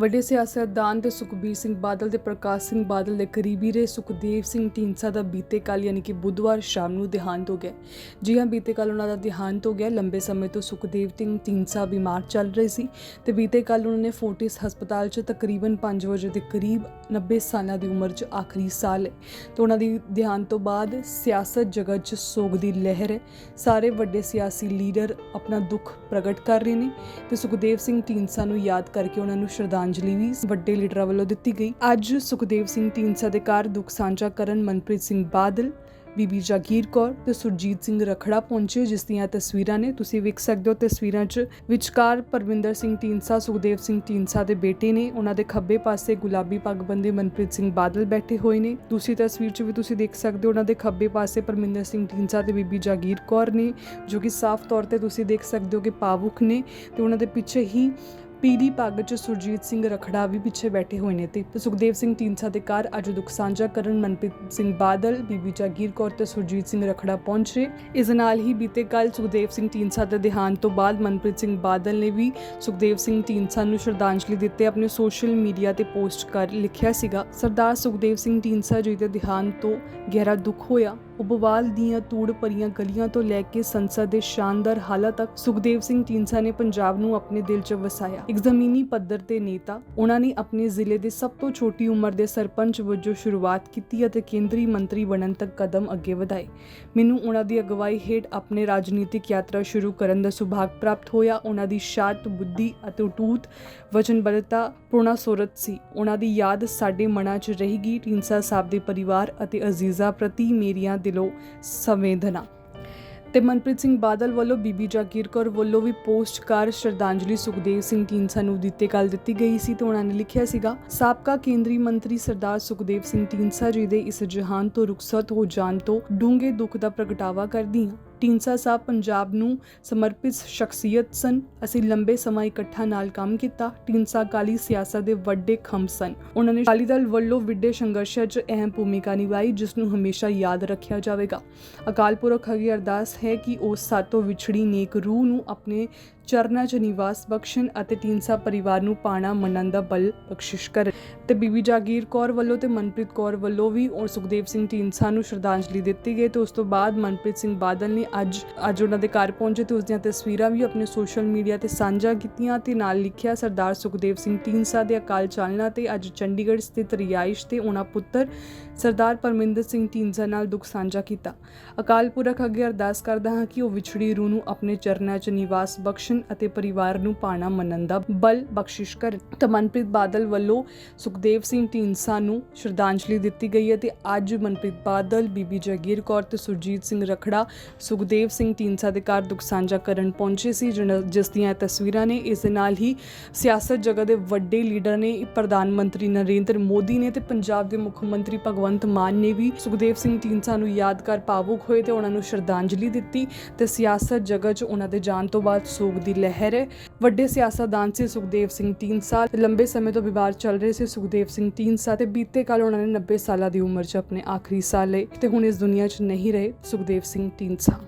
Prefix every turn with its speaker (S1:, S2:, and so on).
S1: ਵੱਡੇ ਸਿਆਸਤਦਾਨ ਤੇ ਸੁਖਬੀਰ ਸਿੰਘ ਬਾਦਲ ਤੇ ਪ੍ਰਕਾਸ਼ ਸਿੰਘ ਬਾਦਲ ਦੇ ਕਰੀਬੀ ਰਹੇ ਸੁਖਦੇਵ ਸਿੰਘ ਢੀਂਡਸਾ ਦਾ ਬੀਤੇ ਕੱਲ ਯਾਨੀ ਕਿ ਬੁੱਧਵਾਰ ਸ਼ਾਮ ਨੂੰ ਦੇਹਾਂਤ ਹੋ ਗਿਆ। ਜੀ ਹਾਂ, ਬੀਤੇ ਕੱਲ ਉਹਨਾਂ ਦਾ ਦੇਹਾਂਤ ਹੋ ਗਿਆ। ਲੰਬੇ ਸਮੇਂ ਤੋਂ ਸੁਖਦੇਵ ਸਿੰਘ ਢੀਂਡਸਾ ਬਿਮਾਰ ਚੱਲ ਰਹੇ ਸੀ ਤੇ ਬੀਤੇ ਕੱਲ ਉਹਨਾਂ ਨੇ ਫੋਰਟਿਸ ਹਸਪਤਾਲ 'ਚ ਤਕਰੀਬਨ 5 ਵਜੇ ਦੇ ਕਰੀਬ 90 ਸਾਲਾਂ ਦੀ ਉਮਰ 'ਚ ਆਖਰੀ ਸਾਲ ਹੈ ਤੇ ਉਹਨਾਂ ਦੀ ਦੇਹਾਂਤ ਤੋਂ ਬਾਅਦ ਸਿਆਸਤ ਜਗਤ 'ਚ ਸੋਗ ਦੀ ਲਹਿਰ ਹੈ। ਸਾਰੇ ਵੱਡੇ ਸਿਆਸੀ ਲੀਡਰ ਆਪਣਾ ਦੁੱਖ ਪ੍ਰਗਟ ਕਰ ਰਹੇ ਨੇ ਤੇ ਸੁਖਦੇਵ ਸਿੰਘ ਢੀਂਡਸਾ ਨੂੰ ਯਾਦ ਕਰਕੇ ਉਹਨਾਂ ਨੂੰ ਸ਼ਰਧਾਂਜਲੀ ਵੀ ਵੱਡੇ ਲੀਡਰਾਂ ਵੱਲੋਂ ਦਿੱਤੀ ਗਈ। ਅੱਜ ਸੁਖਦੇਵ ਸਿੰਘ ਢੀਂਡਸਾ ਦੇ ਘਰ ਦੁੱਖ ਸਾਂਝਾ ਕਰਨ ਮਨਪ੍ਰੀਤ ਸਿੰਘ ਬਾਦਲ, ਬੀਬੀ ਜਾਗੀਰ ਕੌਰ ਤੇ ਸੁਰਜੀਤ ਸਿੰਘ ਰਖੜਾ ਪਹੁੰਚੇ, ਜਿਸ ਦੀਆਂ ਤਸਵੀਰਾਂ ਨੇ ਤੁਸੀਂ ਵੇਖ ਸਕਦੇ ਹੋ। ਤਸਵੀਰਾਂ 'ਚ ਵਿਚਕਾਰ ਪਰਵਿੰਦਰ ਸਿੰਘ ਢੀਂਡਸਾ, ਸੁਖਦੇਵ ਸਿੰਘ ਢੀਂਡਸਾ ਦੇ ਬੇਟੇ ਨੇ ਉਹਨਾਂ ਦੇ ਖੱਬੇ ਪਾਸੇ ਗੁਲਾਬੀ ਪੱਗ ਬੰਦੇ ਮਨਪ੍ਰੀਤ ਸਿੰਘ ਬਾਦਲ ਬੈਠੇ ਹੋਏ ਨੇ। ਦੂਸਰੀ ਤਸਵੀਰ 'ਚ ਵੀ ਤੁਸੀਂ ਦੇਖ ਸਕਦੇ ਹੋ, ਉਹਨਾਂ ਦੇ ਖੱਬੇ ਪਾਸੇ ਪਰਮਿੰਦਰ ਸਿੰਘ ਢੀਂਡਸਾ ਤੇ ਬੀਬੀ ਜਾਗੀਰ ਕੌਰ ਨੇ, ਜੋ ਕਿ ਸਾਫ਼ ਤੌਰ ਤੇ ਤੁਸੀਂ ਦੇਖ ਸਕਦੇ ਹੋ ਕਿ ਭਾਵੁਕ ਨੇ ਤੇ ਉਹਨਾਂ ਦੇ ਪਿੱਛੇ ਹੀ ਪੀਲੀ ਪੱਗ 'ਚ ਸੁਰਜੀਤ ਸਿੰਘ ਰਖੜਾ ਵੀ ਪਿੱਛੇ ਬੈਠੇ ਹੋਏ ਨੇ ਤੇ ਸੁਖਦੇਵ ਸਿੰਘ ਢੀਂਡਸਾ ਦੇ ਘਰ ਅੱਜ ਦੁੱਖ ਸਾਂਝਾ ਕਰਨ ਮਨਪ੍ਰੀਤ ਸਿੰਘ ਬਾਦਲ, ਬੀਬੀ ਜਾਗੀਰ ਕੌਰ ਤੇ ਸੁਰਜੀਤ ਸਿੰਘ ਰਖੜਾ ਪਹੁੰਚੇ। ਇਸ ਨਾਲ ਹੀ ਬੀਤੇ ਕੱਲ ਸੁਖਦੇਵ ਸਿੰਘ ਢੀਂਡਸਾ ਦੇ ਦੇਹਾਂਤ ਤੋਂ ਬਾਅਦ ਮਨਪ੍ਰੀਤ ਸਿੰਘ ਬਾਦਲ ਨੇ ਵੀ ਸੁਖਦੇਵ ਸਿੰਘ ਢੀਂਡਸਾ ਨੂੰ ਸ਼ਰਧਾਂਜਲੀ ਦਿੱਤੇ, ਆਪਣੇ ਸੋਸ਼ਲ ਮੀਡੀਆ ਤੇ ਪੋਸਟ ਕਰ ਲਿਖਿਆ ਸੀਗਾ। ਸਰਦਾਰ ਸੁਖਦੇਵ ਸਿੰਘ ਢੀਂਡਸਾ ਜੀ ਦੇ ਦੇਹਾਂਤ ਤੋਂ ਗਹਿਰਾ ਦੁੱਖ ਹੋਇਆ। ਉਹ ਦੀਆਂ ਤੂੜ ਭਰੀਆਂ ਗਲੀਆਂ ਤੋਂ ਲੈ ਕੇ ਸੰਸਦ ਦੇ ਸ਼ਾਨਦਾਰ ਹਾਲਾਂ ਤੱਕ ਸੁਖਦੇਵ ਸਿੰਘ ਢੀਂਡਸਾ ਨੇ ਪੰਜਾਬ ਨੂੰ ਆਪਣੇ ਦਿਲ 'ਚ ਵਸਾਇਆ। ਇੱਕ ਜ਼ਮੀਨੀ ਪੱਧਰ ਤੇ ਨੇਤਾ, ਉਹਨਾਂ ਨੇ ਆਪਣੇ ਜ਼ਿਲ੍ਹੇ ਦੇ ਸਭ ਤੋਂ ਛੋਟੀ ਉਮਰ ਦੇ ਸਰਪੰਚ ਵਜੋਂ ਸ਼ੁਰੂਆਤ ਕੀਤੀ ਅਤੇ ਕੇਂਦਰੀ ਮੰਤਰੀ ਬਣਨ ਤੱਕ ਕਦਮ ਅੱਗੇ ਵਧਾਏ। ਮੈਨੂੰ ਉਹਨਾਂ ਦੀ ਅਗਵਾਈ ਹੇਠ ਆਪਣੇ ਰਾਜਨੀਤਿਕ ਯਾਤਰਾ ਸ਼ੁਰੂ ਕਰਨ ਦਾ ਸੁਭਾਗ ਪ੍ਰਾਪਤ ਹੋਇਆ। ਉਹਨਾਂ ਦੀ ਸ਼ਾਂਤ ਬੁੱਧੀ ਅਤੇ ਉਟੂਟ ਵਚਨਬੱਧਤਾ ਪੂਰਨਾ ਸੂਰਤ ਸੀ। ਉਹਨਾਂ ਦੀ ਯਾਦ ਸਾਡੇ ਮਨਾਂ 'ਚ ਰਹੇਗੀ। ਢੀਂਡਸਾ ਸਾਹਿਬ ਦੇ ਪਰਿਵਾਰ ਅਤੇ ਅਜ਼ੀਜ਼ਾ ਪ੍ਰਤੀ ਮੇਰੀਆਂ ਦਿਲੋਂ ਸੰਵੇਦਨਾ। ਤੇ ਮਨਪ੍ਰੀਤ ਸਿੰਘ ਬਾਦਲ ਵੱਲੋਂ ਬੀਬੀ ਜਾਗੀਰ ਕੌਰ ਵੱਲੋਂ ਵੀ ਪੋਸਟ ਕਰ ਸ਼ਰਧਾਂਜਲੀ ਸੁਖਦੇਵ ਸਿੰਘ ਢੀਂਡਸਾ ਨੂੰ ਦਿੱਤੇ ਕੱਲ ਦਿੱਤੀ ਗਈ ਸੀ ਤੇ ਉਹਨਾਂ ਨੇ ਲਿਖਿਆ ਸੀਗਾ, ਸਾਬਕਾ ਕੇਂਦਰੀ ਮੰਤਰੀ ਸਰਦਾਰ ਸੁਖਦੇਵ ਸਿੰਘ ਢੀਂਡਸਾ ਜੀ ਦੇ ਇਸ ਜਹਾਨ ਤੋਂ ਰੁਖਸਤ ਹੋ ਜਾਣ ਤੋਂ ਡੂੰਘੇ ਦੁੱਖ ਦਾ ਪ੍ਰਗਟਾਵਾ ਕਰਦੀ ਹਾਂ। ਢੀਂਡਸਾ ਸਾਹਿਬ ਪੰਜਾਬ ਨੂੰ ਸਮਰਪਿਤ ਸ਼ਖਸੀਅਤ ਸਨ। ਅਸੀਂ ਲੰਬੇ ਸਮਾਂ ਇਕੱਠਾ ਨਾਲ ਕੰਮ ਕੀਤਾ। ਢੀਂਡਸਾ ਕਾਲੀ ਸਿਆਸਤ ਦੇ ਵੱਡੇ ਖੰਭ ਸਨ। ਉਹਨਾਂ ਨੇ ਅਕਾਲੀ ਦਲ ਵੱਲੋਂ ਵਿੱਢੇ ਸੰਘਰਸ਼ਾਂ 'ਚ ਅਹਿਮ ਭੂਮਿਕਾ ਨਿਭਾਈ, ਜਿਸ ਨੂੰ ਹਮੇਸ਼ਾ ਯਾਦ ਰੱਖਿਆ ਜਾਵੇਗਾ। ਅਕਾਲ ਪੁਰਖ ਅਗੀ ਅਰਦਾਸ ਹੈ ਕਿ ਉਸ ਸਾਤੋਂ ਵਿਛੜੀ ਨੇਕ ਰੂਹ ਨੂੰ ਆਪਣੇ ਚਰਨਾਂ 'ਚ ਨਿਵਾਸ ਬਖਸ਼ਣ ਅਤੇ ਢੀਂਡਸਾ ਪਰਿਵਾਰ ਨੂੰ ਪਾਣਾ ਮੰਨਣ ਦਾ ਬਲ ਬਖਸ਼ਿਸ਼ ਕਰਨ। ਤੇ ਬੀਬੀ ਜਾਗੀਰ ਕੌਰ ਵੱਲੋਂ ਤੇ ਮਨਪ੍ਰੀਤ ਕੌਰ ਵੱਲੋਂ ਵੀ ਔਰ ਸੁਖਦੇਵ ਸਿੰਘ ਢੀਂਡਸਾ ਨੂੰ ਸ਼ਰਧਾਂਜਲੀ ਦਿੱਤੀ ਗਈ ਤੇ ਉਸ ਤੋਂ ਬਾਅਦ ਮਨਪ੍ਰੀਤ ਸਿੰਘ ਬਾਦਲ ਨੇ ਅੱਜ ਅੱਜ ਉਹਨਾਂ ਦੇ ਘਰ ਪਹੁੰਚੇ ਤੇ ਉਸ ਦੀਆਂ ਤਸਵੀਰਾਂ ਵੀ ਆਪਣੇ ਸੋਸ਼ਲ ਮੀਡੀਆ ਤੇ ਸਾਂਝਾ ਕੀਤੀਆਂ ਤੇ ਨਾਲ ਲਿਖਿਆ, ਸਰਦਾਰ ਸੁਖਦੇਵ ਸਿੰਘ ਢੀਂਡਸਾ ਦੇ ਅਕਾਲ ਚਾਲਨਾ ਤੇ ਅੱਜ ਚੰਡੀਗੜ੍ਹ ਸਥਿਤ ਰਿਹਾਇਸ਼ ਤੇ ਉਹਨਾਂ ਪੁੱਤਰ ਸਰਦਾਰ ਪਰਮਿੰਦਰ ਸਿੰਘ ਢੀਂਡਸਾ ਨਾਲ ਦੁੱਖ ਸਾਂਝਾ ਕੀਤਾ। ਅਕਾਲ ਪੁਰਖ ਅੱਗੇ ਅਰਦਾਸ ਕਰਦਾ ਹਾਂ ਕਿ ਉਹ ਵਿਛੜੀ ਰੂਹ ਨੂੰ ਆਪਣੇ ਚਰਨਾਂ 'ਚ ਨਿਵਾਸ ਬਖਸ਼ਣ ਅਤੇ ਪਰਿਵਾਰ ਨੂੰ ਪਾਣਾ ਮੰਨਣ ਦਾ ਬਲ ਬਖਸ਼ਿਸ਼ ਕਰ ਮਨਪ੍ਰੀਤ ਬਾਦਲ ਵੱਲੋਂ ਸੁਖਦੇਵ ਸਿੰਘ ਢੀਂਡਸਾ ਨੂੰ ਸ਼ਰਧਾਂਜਲੀ ਦਿੱਤੀ ਗਈ ਹੈ ਤੇ ਅੱਜ ਮਨਪ੍ਰੀਤ ਬਾਦਲ, ਬੀਬੀ ਜਗੀਰ ਕੌਰ ਤੇ ਸੁਰਜੀਤ ਸਿੰਘ ਰਖੜਾ ਸੁਖਦੇਵ ਸਿੰਘ ਢੀਂਡਸਾ ਦੇ ਘਰ ਦੁੱਖ ਸਾਂਝਾ ਕਰਨ ਪਹੁੰਚੇ ਸੀ ਜਿਸ ਦੀਆਂ ਤਸਵੀਰਾਂ ਨੇ। ਇਸ ਦੇ ਨਾਲ ਹੀ ਸਿਆਸਤ ਜਗਤ ਦੇ ਵੱਡੇ ਲੀਡਰ ਨੇ, ਪ੍ਰਧਾਨ ਮੰਤਰੀ ਨਰਿੰਦਰ ਮੋਦੀ ਨੇ ਤੇ ਪੰਜਾਬ ਦੇ ਮੁੱਖ ਮੰਤਰੀ ਭਗਵੰਤ ਮਾਨ ਨੇ ਵੀ ਸੁਖਦੇਵ ਸਿੰਘ ਢੀਂਡਸਾ ਨੂੰ ਯਾਦ ਕਰ ਭਾਵੁਕ ਹੋਏ ਤੇ ਉਹਨਾਂ ਨੂੰ ਸ਼ਰਧਾਂਜਲੀ ਦਿੱਤੀ ਤੇ ਸਿਆਸਤ ਜਗਤ 'ਚ ਉਹਨਾਂ ਦੇ ਜਾਣ ਤੋਂ ਬਾਅਦ ਸੋਗ ਦੀ ਲਹਿਰ ਹੈ। ਵੱਡੇ ਸਿਆਸਤਦਾਨ ਸੀ ਸੁਖਦੇਵ ਸਿੰਘ ਢੀਂਡਸਾ ਲੰਬੇ ਸਮੇਂ ਤੋਂ ਬਿਮਾਰ ਚੱਲ ਰਹੇ ਸੀ ਸੁਖਦੇਵ ਸਿੰਘ ਢੀਂਡਸਾ ਤੇ ਬੀਤੇ ਕੱਲ ਉਹਨਾਂ ਨੇ 90 ਸਾਲਾਂ ਦੀ ਉਮਰ 'ਚ ਆਪਣੇ ਆਖਰੀ ਸਾਲ ਲਏ ਤੇ ਹੁਣ ਇਸ ਦੁਨੀਆ 'ਚ ਨਹੀਂ ਰਹੇ ਸੁਖਦੇਵ ਸਿੰਘ ਢੀਂਡਸਾ